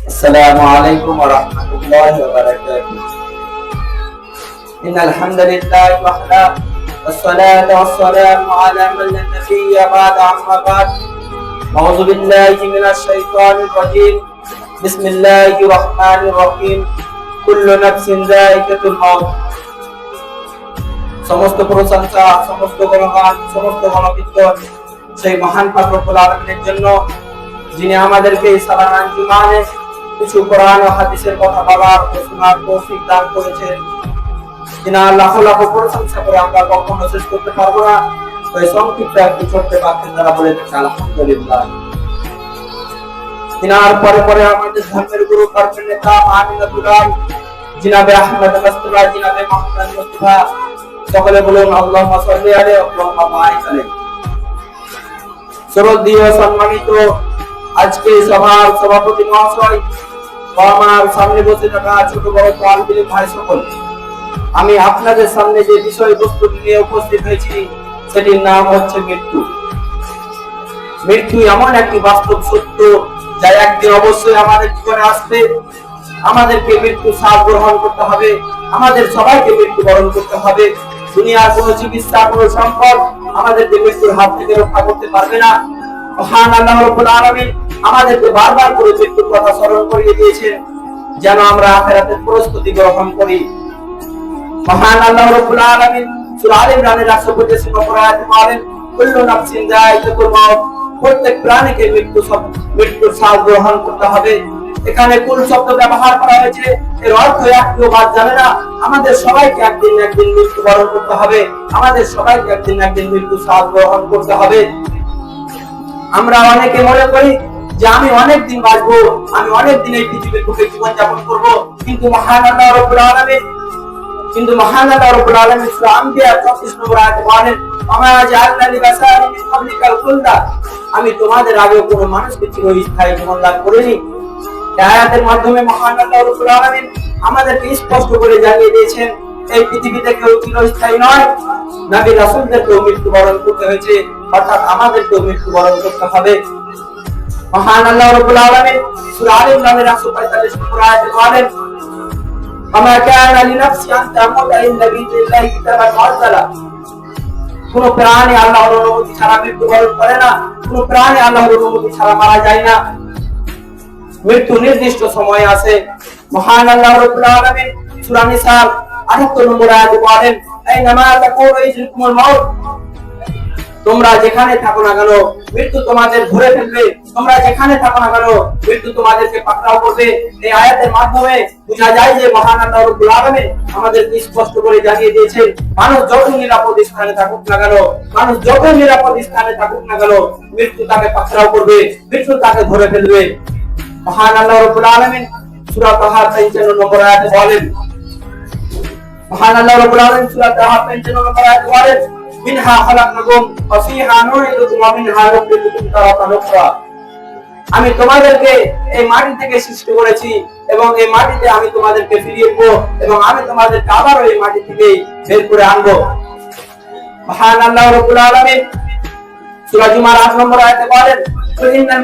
السلام عليكم ورحمة الله وبركاته إن الحمد لله وحده والصلاة والسلام على من لا نبي بعد أما بعد أعوذ بالله من الشيطان الرجيم بسم الله الرحمن الرحيم كل نفس ذائقة الموت সমস্ত প্রশংসা সমস্ত গণগান সমস্ত গণকীর্তন সেই মহান পাত্রকুল আলমের জন্য যিনি আমাদেরকে এই সালানা জুমানে কিছু কোরআন ও হাদিসের কথা বলার ও শোনার তৌফিক দান করেছেন। যিনি লাখ লাখ প্রশংসা করে আমরা কখনো শেষ করতে পারব না। ওই সংক্ষিপ্ত একটি ছোট্ট বলে থাকি আলহামদুলিল্লাহ। পরে পরে আমাদের ধর্মের গুরু কর্মের নেতা জিনাবে আহমদ জিনাবে মুস্তাফা, সকলে বলুন, আল্লাহুম্মা বারিক আলাইহি। শ্রদ্ধেয়, সম্মানিত আজকে সভার সভাপতি মহাশয় সামনে বসে থাকা ছোট বড় ভাই সকল। আমি আপনাদের সামনে যে বিষয়বস্তু নিয়ে উপস্থিত হয়েছি, সেটির নাম হচ্ছে মৃত্যু। মৃত্যু এমন একটি বাস্তব সত্য যা একদিন অবশ্যই আমাদের জীবনে আসবে। আমাদেরকে মৃত্যু সাপ গ্রহণ করতে হবে। আমাদের সবাইকে মৃত্যু বরণ করতে হবে। দুনিয়ার কোনো চিকিৎসা, কোনো সম্পদ আমাদেরকে মৃত্যুর হাত থেকে রক্ষা করতে পারবে না। মহান আল্লাহ রব্বুল আলামিন আমাদেরকে বারবার করে মৃত্যুর কথা স্মরণ করিয়ে দিয়েছেন, যেন আমরা আখেরাতের প্রস্তুতি গ্রহণ করি। মহান আল্লাহ রাব্বুল আলামিন সূরা ইমরানের 125 নম্বর বলেন, কুল্লু নাফসিন মাউত প্রত্যেক প্রাণীকে মৃত্যু গ্রহণ করতে হবে। এখানে কুল শব্দ ব্যবহার করা হয়েছে। এর অর্থ একটিও বাদ যাবে না। আমাদের সবাইকে একদিন একদিন মৃত্যু বরণ করতে হবে। আমাদের সবাইকে একদিন একদিন মৃত্যু স্বাদ গ্রহণ করতে হবে। আমরা অনেকে মনে করি যে আমি অনেক দিন বাঁচবো, আমি অনেক দিন এই পৃথিবীর বুকে জীবন যাপন করব। কিন্তু মহান আল্লাহ রাব্বুল আলামিন, কিন্তু মহান আল্লাহ রাব্বুল আলামিন সূরা আম্বিয়া 34 নম্বর আয়াতে বলেন আমা জাআলনা লিবাসারি মিন ক্বাবলিকাল আমি তোমাদের আগে কোনো মানুষকে চিরস্থায়ী জীবন দান করিনি আয়াতের মাধ্যমে মহান আল্লাহ রাব্বুল আলামিন আমাদেরকে স্পষ্ট করে জানিয়ে দিয়েছেন, এই পৃথিবীতে কেউ চিরস্থায়ী নয়। নবী রাসূলদেরকেও মৃত্যুবরণ করতে হয়েছে, অর্থাৎ আমাদেরকেও মৃত্যুবরণ করতে হবে। মহান আল্লাহ রাব্বুল আলামিন সূরা আলে ইমরানের 145 নম্বর আয়াতে বলেন আমা কানা লিনাফসি আন তামুতা ইল্লা বিইল্লাহি কিতাবান মুআজ্জালা কোন প্রাণী আল্লাহর অনুমতি ছাড়া মৃত্যুবরণ করে না। কোন প্রাণী আল্লাহর অনুমতি ছাড়া মারা যায় না। মৃত্যু নির্দিষ্ট সময় আছে। মহান আল্লাহ রাব্বুল আলামিন সূরা নিসার 78 নম্বর আয়াতে বলেন আইনামা তাকুনু ইযরুকুমুল মাউত। তোমরা যেখানে থাকো না কেন, মৃত্যু তোমাদের ধরে ফেলবে। তোমরা যেখানে থাকো না কেন, মৃত্যু তোমাদেরকে পাকড়াও করবে। এই আয়াতের মাধ্যমে বোঝা যায় যে মহান আল্লাহ রাব্বুল আলামিন আমাদের স্পষ্ট করে জানিয়ে দিয়েছেন, মানুষ যত নিরাপদ স্থানে থাকুক না কেন, মানুষ যত নিরাপদ স্থানে থাকুক না কেন, মৃত্যু তাকে পাকড়াও করবে, মৃত্যু তাকে ধরে ফেলবে। মহান আল্লাহ রাব্বুল আলামিন সূরা তাহা 55 নম্বর আয়াতে বলেন, মহান আল্লাহ রাব্বুল আলামিন সূরা তাহা 55 নম্বর আয়াতে বলেন ওয়া ফিহা নুঈদুকুম ওয়া মিনহা নুখরিজুকুম তারাতান উখরা। আমি তোমাদেরকে এই মাটি থেকে সৃষ্টি করেছি এবং এই মাটিতে আমি তোমাদেরকে ফিরিয়ে দেবো এবং আমি তোমাদেরকে আবার এই মাটি থেকে বের করে আনব। মহান আল্লাহ সূরা জুমার 8 নম্বর আয়াতে বলেন ইন্নাল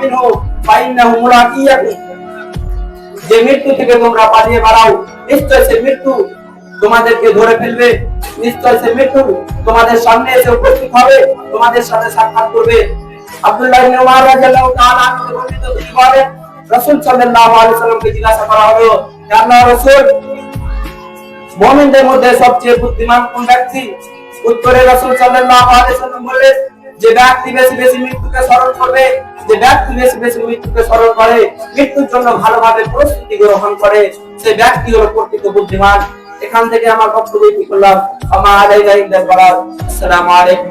মিনহু ফাইন্নাহু যে মৃত্যু থেকে তোমরা পালিয়ে বেড়াও, নিশ্চয় সে মৃত্যু তোমাদেরকে ধরে ফেলবে। নিশ্চয় সে মৃত্যু তোমাদের সামনে এসে উপস্থিত হবে, তোমাদের সাথে সাক্ষাৎ করবে। আব্দুল্লাহ ইবনে রাদিয়াল্লাহু তাআলা রাসূল সাল্লাল্লাহু আলাইহি সাল্লামকে জিজ্ঞাসা করা হলো, হে আল্লাহর রাসূল, মুমিনদের মধ্যে সবচেয়ে বুদ্ধিমান কোন ব্যক্তি? উত্তরে রাসূল সাল্লাল্লাহু আলাইহি সাল্লাম বললেন, যে ব্যক্তি বেশি বেশি মৃত্যুকে স্মরণ করবে, যে ব্যক্তি বেশি বেশি মৃত্যুকে স্মরণ করে, মৃত্যুর জন্য ভালোভাবে প্রস্তুতি গ্রহণ করে, সে ব্যক্তি হলো প্রকৃত বুদ্ধিমান। এখান থেকে আমার বক্তব্য করলাম। আমার আসসালামু আলাইকুম